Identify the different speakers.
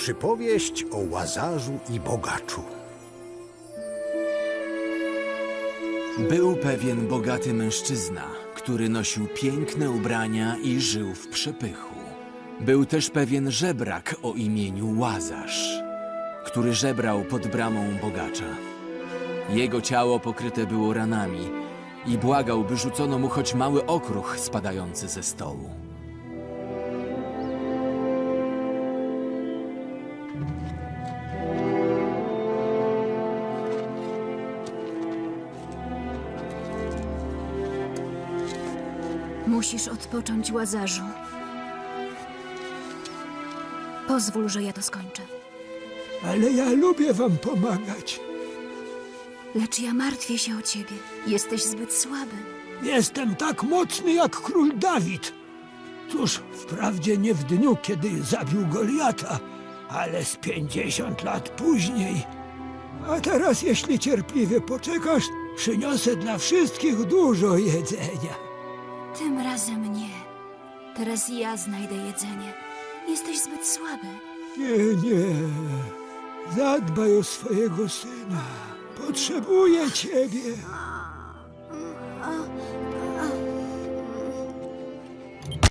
Speaker 1: Przypowieść o łazarzu i bogaczu.
Speaker 2: Był pewien bogaty mężczyzna, który nosił piękne ubrania i żył w przepychu. Był też pewien żebrak o imieniu Łazarz, który żebrał pod bramą bogacza. Jego ciało pokryte było ranami i błagał, by rzucono mu choć mały okruch spadający ze stołu.
Speaker 3: Musisz odpocząć, łazarzu. Pozwól, że ja to skończę.
Speaker 4: Ale ja lubię wam pomagać.
Speaker 3: Lecz ja martwię się o ciebie. Jesteś zbyt słaby.
Speaker 4: Jestem tak mocny jak król Dawid. Cóż, wprawdzie nie w dniu, kiedy zabił Goliata, ale z pięćdziesiąt lat później. A teraz, jeśli cierpliwie poczekasz, przyniosę dla wszystkich dużo jedzenia.
Speaker 3: Tym razem nie. Teraz ja znajdę jedzenie. Jesteś zbyt słaby.
Speaker 4: Nie, nie. Zadbaj o swojego syna. Potrzebuję ciebie.